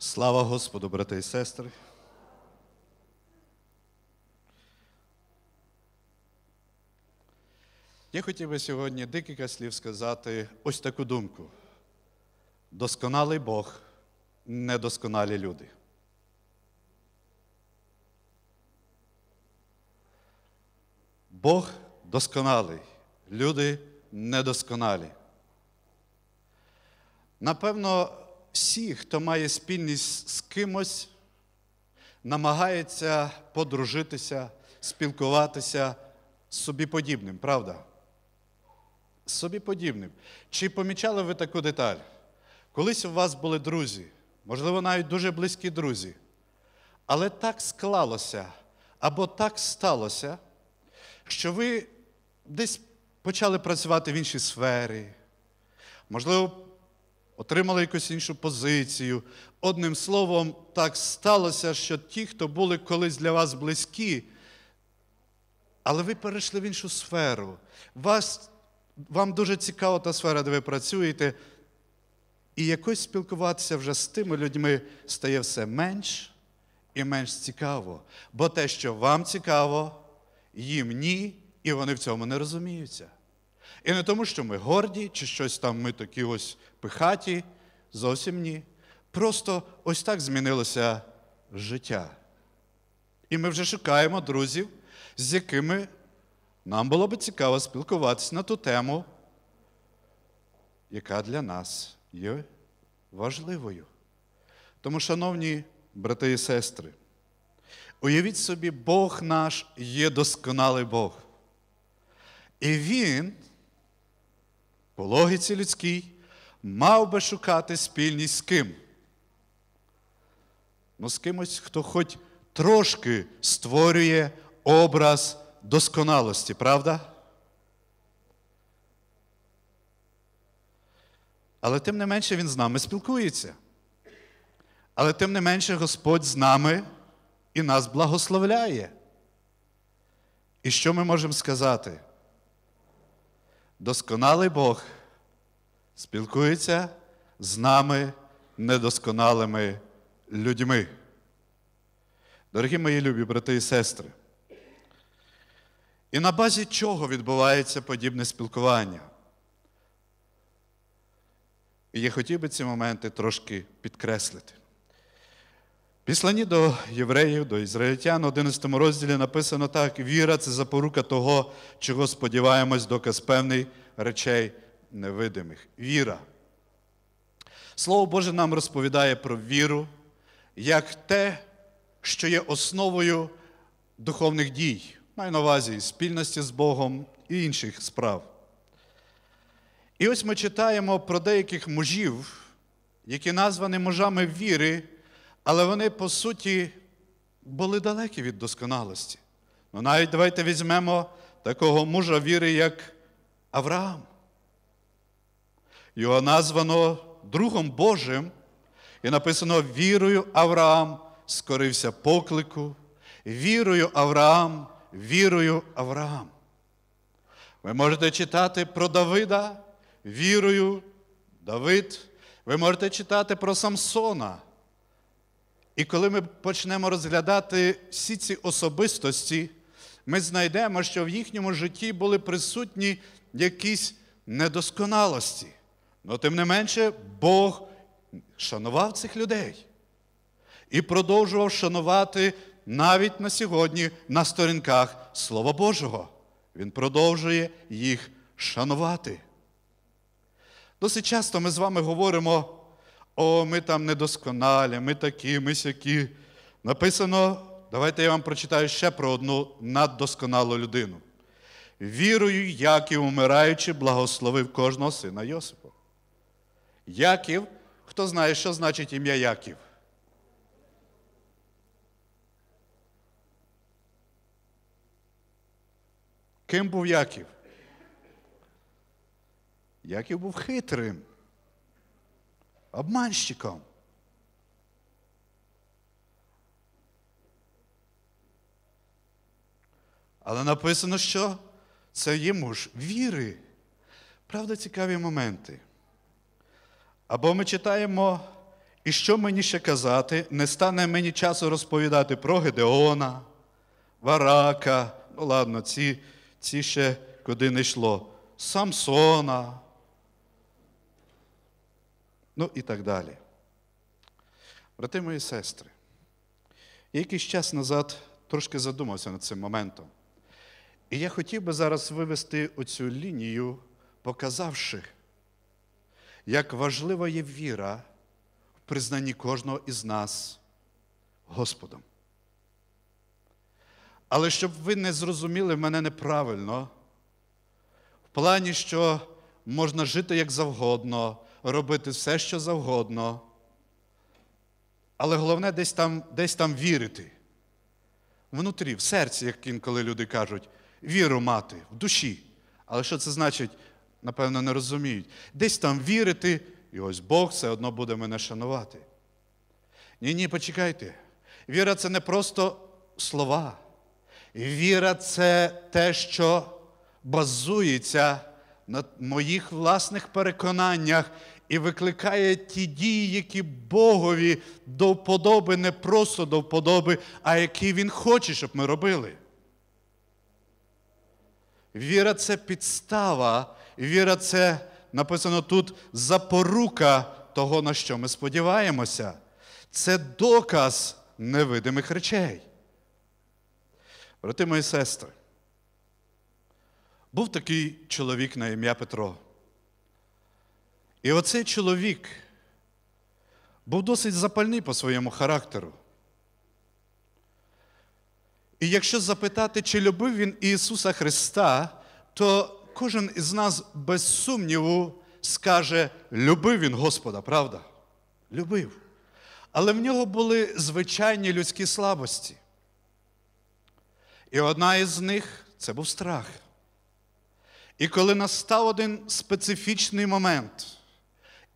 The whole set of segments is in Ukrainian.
Слава Господу, брати і сестри. Я хотів би сьогодні декілька слів сказати ось таку думку. Досконалий Бог, недосконалі люди. Бог досконалий, люди недосконалі. Напевно, всі, хто має спільність з кимось, намагається подружитися, спілкуватися з собі подібним, правда? З собі подібним. Чи помічали ви таку деталь? Колись у вас були друзі, можливо, навіть дуже близькі друзі, але так склалося або так сталося, що ви десь почали працювати в іншій сфері, можливо, отримали якусь іншу позицію. Одним словом, так сталося, що ті, хто були колись для вас близькі, але ви перейшли в іншу сферу. Вас, Вам дуже цікава та сфера, де ви працюєте, і якось спілкуватися вже з тими людьми стає все менш і менш цікаво. Бо те, що вам цікаво, їм ні, і вони в цьому не розуміються. І не тому, що ми горді, чи щось там ми такі ось пихаті, зовсім ні. Просто ось так змінилося життя. І ми вже шукаємо друзів, з якими нам було би цікаво спілкуватися на ту тему, яка для нас є важливою. Тому, шановні брати і сестри, уявіть собі, Бог наш є досконалий Бог. І Він, по логіці людській, мав би шукати спільність з ким? Ну, з кимось, хто хоч трошки створює образ досконалості, правда? Але тим не менше він з нами спілкується. Але тим не менше Господь з нами і нас благословляє. І що ми можемо сказати? Досконалий Бог спілкується з нами недосконалими людьми. Дорогі мої любі брати і сестри. І на базі чого відбувається подібне спілкування? І я хотів би ці моменти трошки підкреслити. Післані до євреїв, до ізраїльтян, в 11 розділі написано так: віра це запорука того, чого сподіваємось, доказ певний речей невидимих. Віра. Слово Боже нам розповідає про віру як те, що є основою духовних дій, маю на увазі спільності з Богом і інших справ. І ось ми читаємо про деяких мужів, які названі мужами віри, але вони, по суті, були далекі від досконалості. Ну, навіть давайте візьмемо такого мужа віри, як Авраам. Його названо Другом Божим, і написано: вірою Авраам скорився поклику, вірою Авраам, вірою Авраам. Ви можете читати про Давида, вірою Давид. Ви можете читати про Самсона. І коли ми почнемо розглядати всі ці особистості, ми знайдемо, що в їхньому житті були присутні якісь недосконалості. Але тим не менше, Бог шанував цих людей і продовжував шанувати навіть на сьогодні на сторінках Слова Божого. Він продовжує їх шанувати. Досить часто ми з вами говоримо, о, ми там недосконалі, ми такі, ми сякі. Написано, давайте я вам прочитаю ще про одну наддосконалу людину. Вірою, Яків, умираючи, благословив кожного сина Йосипа. Яків, хто знає, що значить ім'я Яків? Ким був Яків? Яків був хитрим, обманщиком. Але написано, що це є муж віри. Правда, цікаві моменти. Або ми читаємо І що мені ще казати? Не стане мені часу розповідати про Гедеона, Варака, ну ладно, ці, ці ще куди не йшло, Самсона, ну і так далі. Брати мої сестри, я якийсь час назад трошки задумався над цим моментом. І я хотів би зараз вивести оцю лінію, показавши, як важлива є віра в признанні кожного із нас Господом. Але щоб ви не зрозуміли мене неправильно, в плані, що можна жити як завгодно, робити все, що завгодно, але головне десь там, десь там вірити. Внутрі, в серці, як інколи люди кажуть, віру мати, в душі. Але що це значить, напевно, не розуміють. Десь там вірити, і ось Бог все одно буде мене шанувати. Ні, ні, почекайте. Віра це не просто слова. Віра це те, що базується на моїх власних переконаннях і викликає ті дії, які Богові до вподоби, не просто до вподоби, а які Він хоче, щоб ми робили. Віра це підстава, віра це написано тут запорука того, на що ми сподіваємося. Це доказ невидимих речей. Брати мої сестри, був такий чоловік на ім'я Петро. І оцей чоловік був досить запальний по своєму характеру. І якщо запитати, чи любив він Ісуса Христа, то кожен із нас без сумніву скаже, любив він Господа, правда? Любив. Але в нього були звичайні людські слабості. І одна із них це був страх. І коли настав один специфічний момент,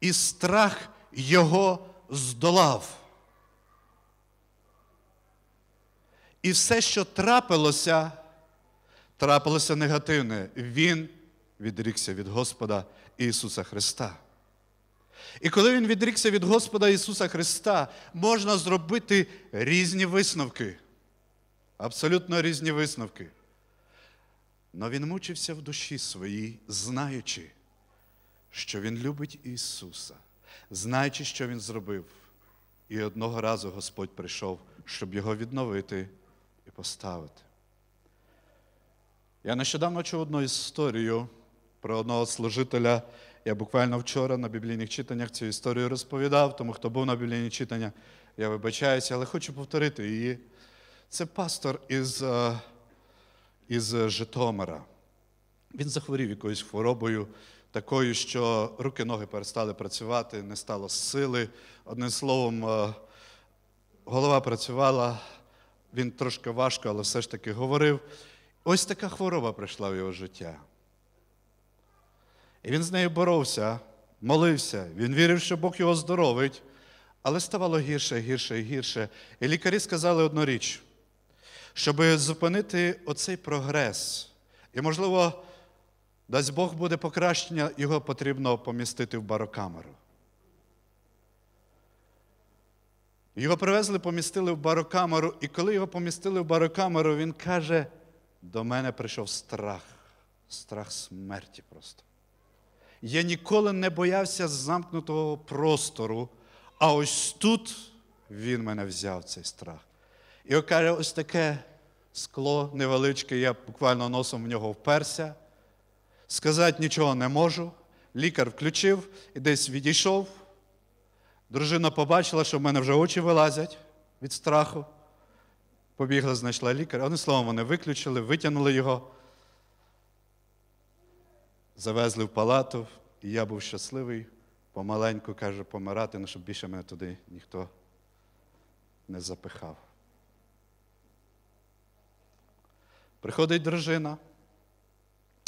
і страх його здолав. І все, що трапилося, трапилося негативне. Він відрікся від Господа Ісуса Христа. І коли Він відрікся від Господа Ісуса Христа, можна зробити різні висновки. Абсолютно різні висновки. Но він мучився в душі своїй, знаючи, що Він любить Ісуса, знаючи, що Він зробив. І одного разу Господь прийшов, щоб його відновити і поставити. Я нещодавно чув одну історію про одного служителя. Я буквально вчора на біблійних читаннях цю історію розповідав, тому хто був на біблійних читаннях, я вибачаюся, але хочу повторити її. Це пастор із, е, із Житомира. Він захворів якоюсь хворобою, такою, що руки-ноги перестали працювати, не стало сили. Одним словом, е, голова працювала, він трошки важко, але все ж таки говорив. Ось така хвороба прийшла в його життя. І він з нею боровся, молився. Він вірив, що Бог його здоровить, але ставало гірше, гірше і гірше. І лікарі сказали одну річ, щоб зупинити оцей прогрес. І, можливо, дасть Бог буде покращення, його потрібно помістити в барокамеру. Його привезли, помістили в барокамеру, і коли його помістили в барокамеру, він каже: до мене прийшов страх, страх смерті просто. Я ніколи не боявся замкнутого простору, а ось тут він мене взяв цей страх. І каже, ось таке скло невеличке, я буквально носом в нього вперся. Сказати нічого не можу. Лікар включив і десь відійшов. Дружина побачила, що в мене вже очі вилазять від страху. Побігла, знайшла лікаря. Одним словом, вони виключили, витягнули його, завезли в палату, і я був щасливий, помаленьку, каже, помирати, ну, щоб більше мене туди ніхто не запихав. Приходить дружина.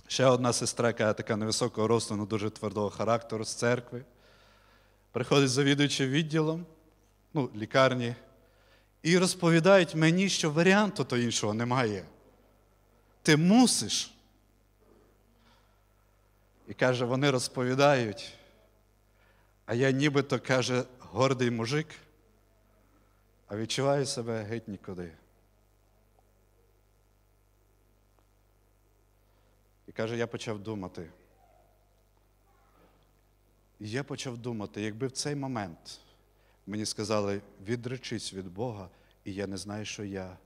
Ще одна сестра, яка така невисокого росту, але дуже твердого характеру з церкви. Приходить завідуючи відділом, ну, лікарні, і розповідають мені, що варіанту то іншого немає. Ти мусиш. І каже, вони розповідають, а я нібито каже, гордий мужик, а відчуваю себе геть нікуди. Каже, я почав думати. І я почав думати, якби в цей момент мені сказали, відречись від Бога, і я не знаю, що я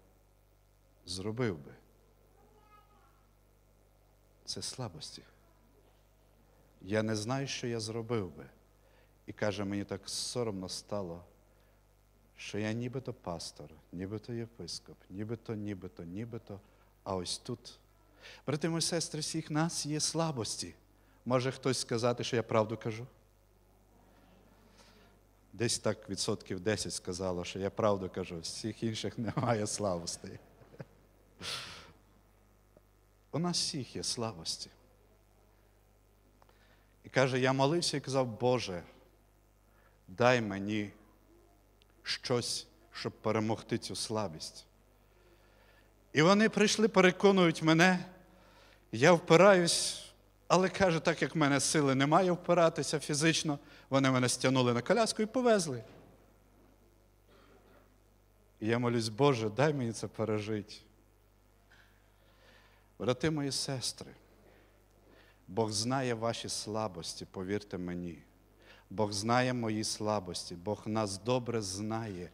зробив би. Це слабості. Я не знаю, що я зробив би. І каже, мені так соромно стало, що я нібито пастор, нібито єпископ, нібито, нібито, нібито, а ось тут. Брати мої сестри, всіх нас є слабості. Може хтось сказати, що я правду кажу? Десь так відсотків 10 сказало, що я правду кажу, всіх інших немає слабостей. У нас всіх є слабості. І каже, я молився і казав, Боже, дай мені щось, щоб перемогти цю слабість. І вони прийшли, переконують мене, я впираюсь, але каже, так як в мене сили немає впиратися фізично, вони мене стягнули на коляску і повезли. І я молюсь, Боже, дай мені це пережити. Брати мої сестри, Бог знає ваші слабості, повірте мені. Бог знає мої слабості, Бог нас добре знає.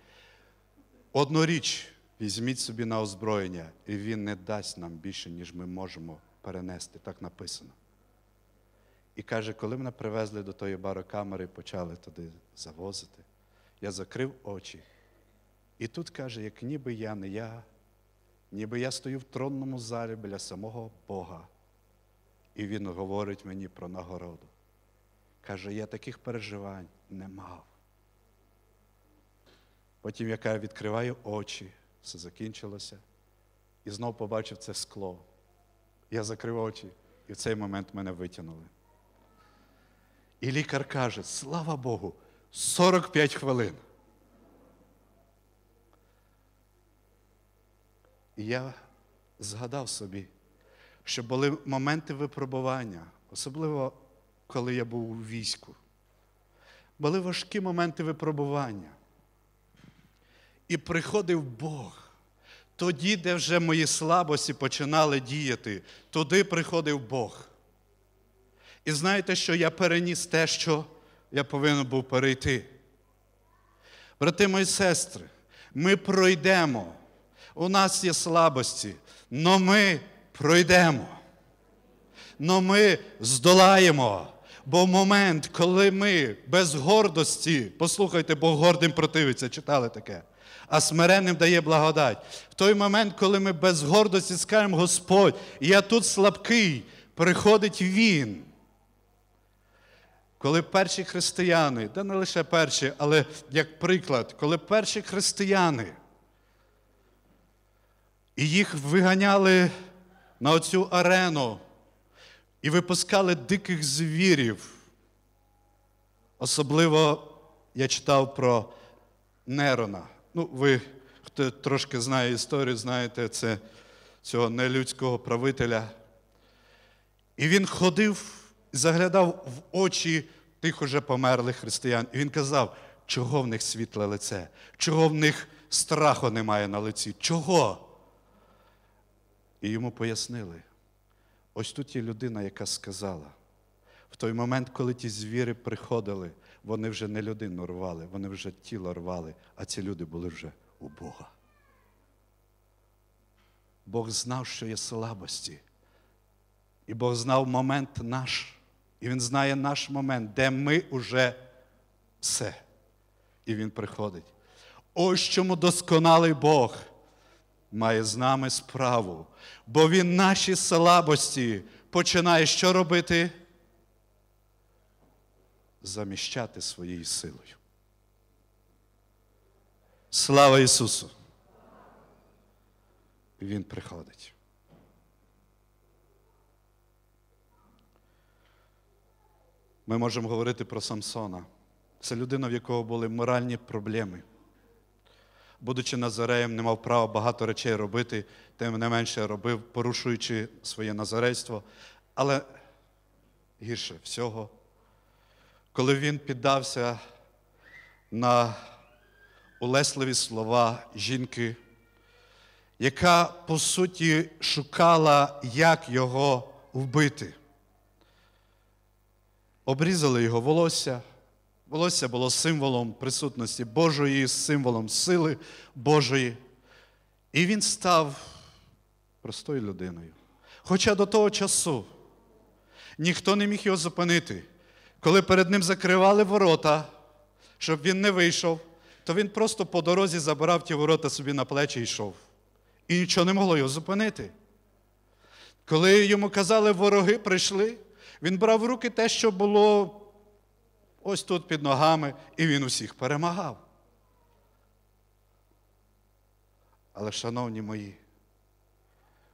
Одну річ візьміть собі на озброєння, і Він не дасть нам більше, ніж ми можемо перенести. Так написано. І каже, коли мене привезли до тої барокамери і почали туди завозити, я закрив очі. І тут каже, як ніби я не я, ніби я стою в тронному залі біля самого Бога. І Він говорить мені про нагороду. Каже, я таких переживань не мав. Потім яка відкриваю очі, все закінчилося, і знов побачив це скло. Я закрив очі, і в цей момент мене витягнули. І лікар каже: слава Богу, 45 хвилин. І я згадав собі, що були моменти випробування, особливо коли я був у війську. Були важкі моменти випробування. І приходив Бог. Тоді, де вже мої слабості починали діяти, туди приходив Бог. І знаєте, що я переніс те, що я повинен був перейти. Брати мої сестри, ми пройдемо. У нас є слабості, але ми пройдемо. Но ми здолаємо. Бо в момент, коли ми без гордості, послухайте, Бог гордим противиться, читали таке, а смиренним дає благодать. В той момент, коли ми без гордості скажемо, Господь, я тут слабкий, приходить Він. Коли перші християни, та не лише перші, але як приклад, коли перші християни, і їх виганяли на оцю арену і випускали диких звірів. Особливо я читав про Нерона. Ну, ви, хто трошки знає історію, знаєте, це цього нелюдського правителя. І він ходив, заглядав в очі тих уже померлих християн. І він казав, чого в них світле лице, чого в них страху немає на лиці, чого? І йому пояснили. Ось тут є людина, яка сказала, в той момент, коли ті звіри приходили, вони вже не людину рвали, вони вже тіло рвали, а ці люди були вже у Бога. Бог знав, що є слабості. І Бог знав момент наш. І Він знає наш момент, де ми уже все. І Він приходить. Ось чому досконалий Бог має з нами справу, бо Він наші слабості починає що робити? Заміщати своєю силою. Слава Ісусу! Він приходить. Ми можемо говорити про Самсона. Це людина, в якого були моральні проблеми будучи Назареєм, не мав права багато речей робити, тим не менше робив, порушуючи своє назарейство. Але гірше всього, коли він піддався на улесливі слова жінки, яка по суті шукала, як його вбити. Обрізали його волосся. Волосся було символом присутності Божої, символом сили Божої. І він став простою людиною. Хоча до того часу ніхто не міг його зупинити. Коли перед ним закривали ворота, щоб він не вийшов, то він просто по дорозі забирав ті ворота собі на плечі і йшов. І нічого не могло його зупинити. Коли йому казали, вороги прийшли, він брав в руки те, що було ось тут під ногами, і він усіх перемагав. Але, шановні мої,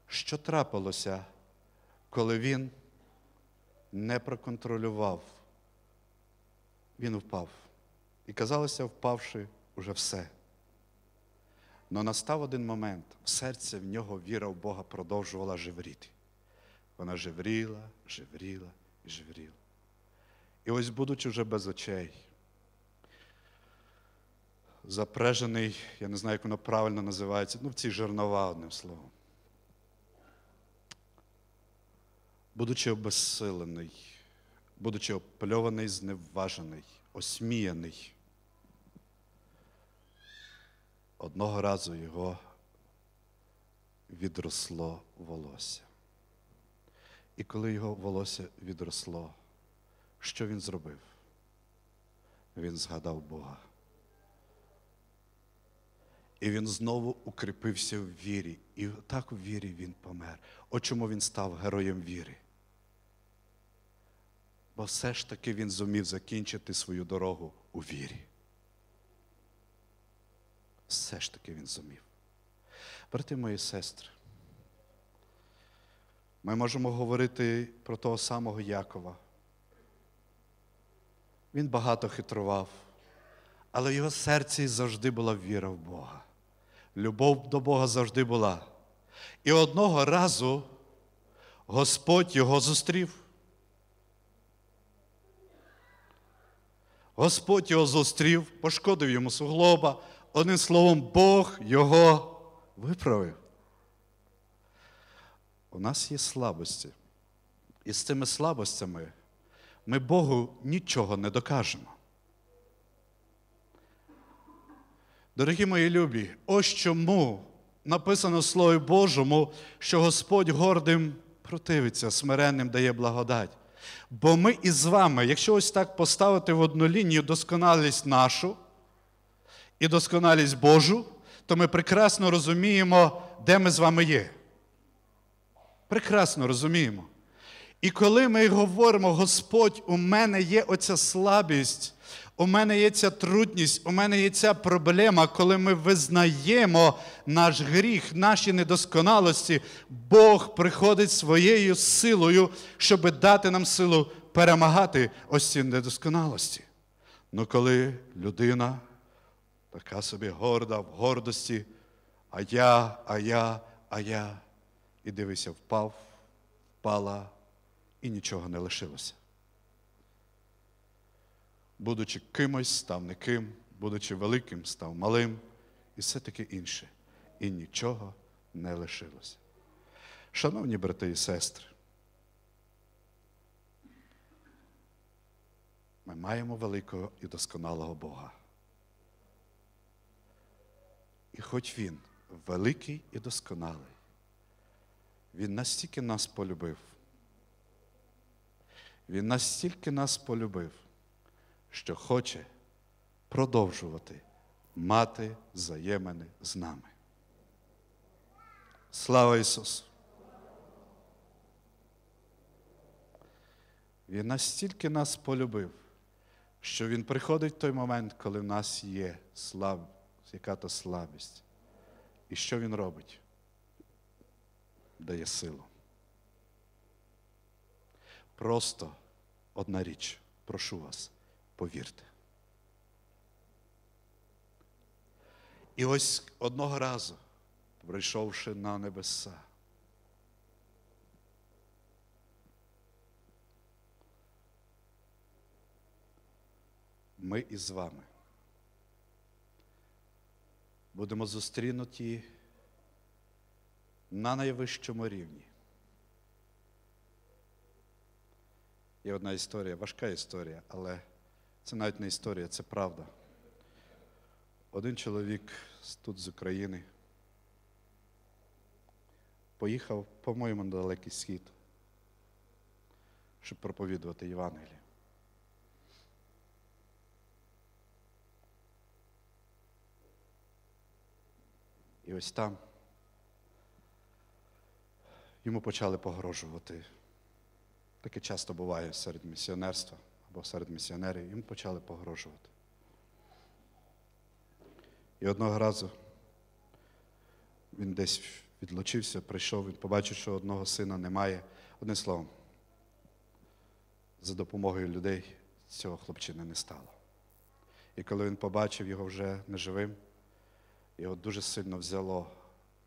що трапилося, коли він не проконтролював? Він впав. І казалося, впавши уже все. Но настав один момент, в серці в нього віра в Бога продовжувала живріти. Вона живріла, живріла і живріла. І ось, будучи вже без очей, запрежений, я не знаю, як воно правильно називається, ну в ці жернова, одним словом. Будучи обезсилений, будучи опльований, зневажений, осміяний, одного разу його відросло волосся. І коли його волосся відросло, що він зробив? Він згадав Бога. І він знову укріпився в вірі. І так у вірі він помер. От чому він став героєм віри. Бо все ж таки він зумів закінчити свою дорогу у вірі. Все ж таки він зумів. Брати мої сестри, ми можемо говорити про того самого Якова. Він багато хитрував, але в його серці завжди була віра в Бога. Любов до Бога завжди була. І одного разу Господь його зустрів. Господь його зустрів, пошкодив йому суглоба. Одним словом, Бог його виправив. У нас є слабості. І з цими слабостями ми Богу нічого не докажемо. Дорогі мої любі, ось чому написано в Слові Божому, що Господь гордим противиться, смиренним дає благодать. Бо ми із вами, якщо ось так поставити в одну лінію досконалість нашу і досконалість Божу, то ми прекрасно розуміємо, де ми з вами є. Прекрасно розуміємо. І коли ми говоримо, Господь, у мене є оця слабість, у мене є ця трудність, у мене є ця проблема, коли ми визнаємо наш гріх, наші недосконалості, Бог приходить своєю силою, щоб дати нам силу перемагати ось ці недосконалості. Ну коли людина така собі горда в гордості, а я, а я, а я, і дивися, впав, впала і нічого не лишилося. Будучи кимось, став не ким, будучи великим, став малим, і все таке інше. І нічого не лишилося. Шановні брати і сестри, ми маємо великого і досконалого Бога. І хоч Він великий і досконалий, Він настільки нас полюбив. Він настільки нас полюбив, що хоче продовжувати мати взаємини з нами. Слава Ісусу! Він настільки нас полюбив, що Він приходить в той момент, коли в нас є слаб, яка-то слабість. І що Він робить? Дає силу. Просто одна річ, прошу вас, повірте. І ось одного разу, прийшовши на небеса, ми із вами будемо зустрінуті на найвищому рівні. Є одна історія, важка історія, але це навіть не історія, це правда. Один чоловік тут з України поїхав, по-моєму, на далекий схід, щоб проповідувати Євангеліє. І ось там йому почали погрожувати. Таке часто буває серед місіонерства або серед місіонерів, йому почали погрожувати. І одного разу він десь відлучився, прийшов, він побачив, що одного сина немає. Одним словом, за допомогою людей цього хлопчини не стало. І коли він побачив його вже неживим, його дуже сильно взяло.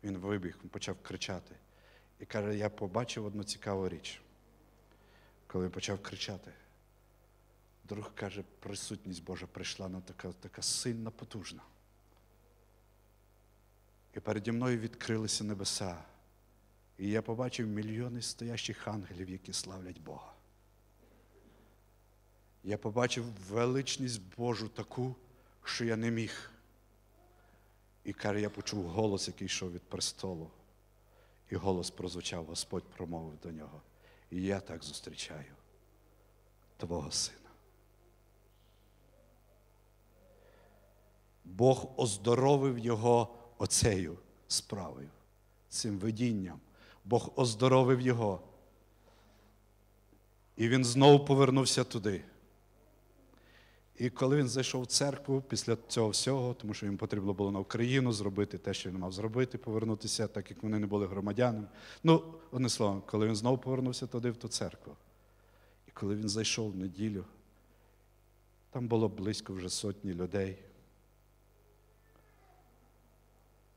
Він вибіг, він почав кричати. І каже, я побачив одну цікаву річ. Коли він почав кричати, друг каже, присутність Божа прийшла на така, така сильна, потужна. І переді мною відкрилися небеса. І я побачив мільйони стоящих ангелів, які славлять Бога. Я побачив величність Божу таку, що я не міг. І каже, я почув голос, який йшов від престолу. І голос прозвучав, Господь промовив до нього. І я так зустрічаю твого сина. Бог оздоровив його оцею справою, цим видінням. Бог оздоровив його. І він знову повернувся туди. І коли він зайшов в церкву після цього всього, тому що їм потрібно було на Україну зробити те, що він мав зробити, повернутися, так як вони не були громадянами. Ну, одним словом, коли він знову повернувся туди, в ту церкву. І коли він зайшов в неділю, там було близько вже сотні людей.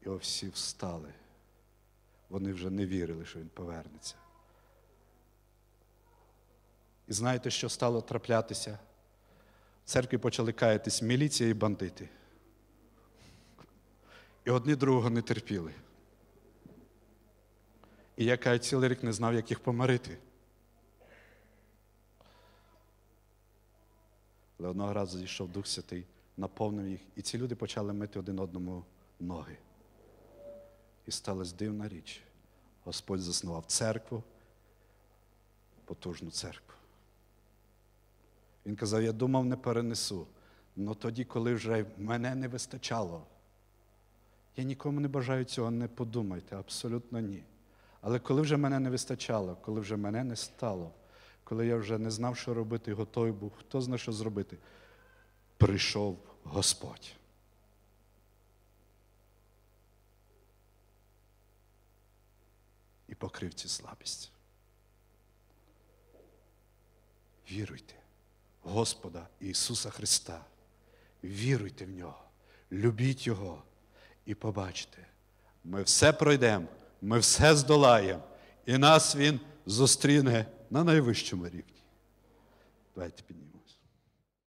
І всі встали. Вони вже не вірили, що він повернеться. І знаєте, що стало траплятися? В церкві почали каятись міліція і бандити. І одні другого не терпіли. І я каю, цілий рік не знав, як їх помирити. Але одного разу зійшов Дух Святий, наповнив їх, і ці люди почали мити один одному ноги. І сталася дивна річ. Господь заснував церкву, потужну церкву. Він казав, я думав, не перенесу. Але тоді, коли вже мене не вистачало, я нікому не бажаю цього, не подумайте, абсолютно ні. Але коли вже мене не вистачало, коли вже мене не стало, коли я вже не знав, що робити, готовий був, хто знає, що зробити, прийшов Господь. І покрив цю слабість. Віруйте в Господа Ісуса Христа. Віруйте в Нього, любіть Його і побачите, ми все пройдемо, ми все здолаємо, і нас Він зустріне на найвищому рівні. Давайте піднімемо.